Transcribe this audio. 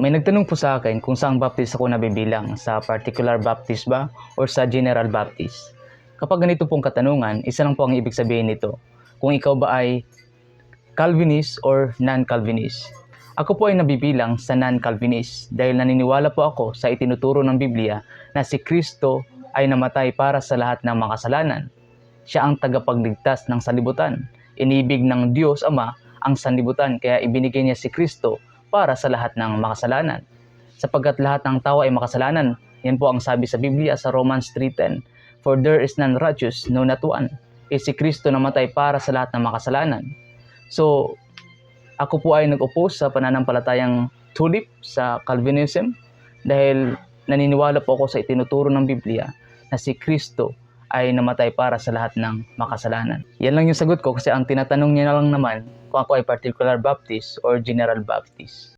May nagtanong po sa akin kung saang baptist ako nabibilang, sa particular baptist ba or sa general baptist. Kapag ganito pong katanungan, isa lang po ang ibig sabihin nito. Kung ikaw ba ay Calvinist or non-Calvinist. Ako po ay nabibilang sa non-Calvinist dahil naniniwala po ako sa itinuturo ng Biblia na si Kristo ay namatay para sa lahat ng makasalanan. Siya ang tagapagligtas ng sanlibutan. Inibig ng Diyos Ama ang sanlibutan kaya ibinigay niya si Kristo para sa lahat ng makasalanan. Sapagkat lahat ng tao ay makasalanan, yan po ang sabi sa Biblia sa Romans 3.10. For there is none righteous, no not one. Eh si Kristo namatay para sa lahat ng makasalanan. So, ako po ay nag-oppose sa pananampalatayang tulip sa Calvinism dahil naniniwala po ako sa itinuturo ng Biblia na si Kristo ay namatay para sa lahat ng makasalanan. Yan lang yung sagot ko kasi ang tinatanong niya na lang naman kung ako ay particular Baptist or General Baptist.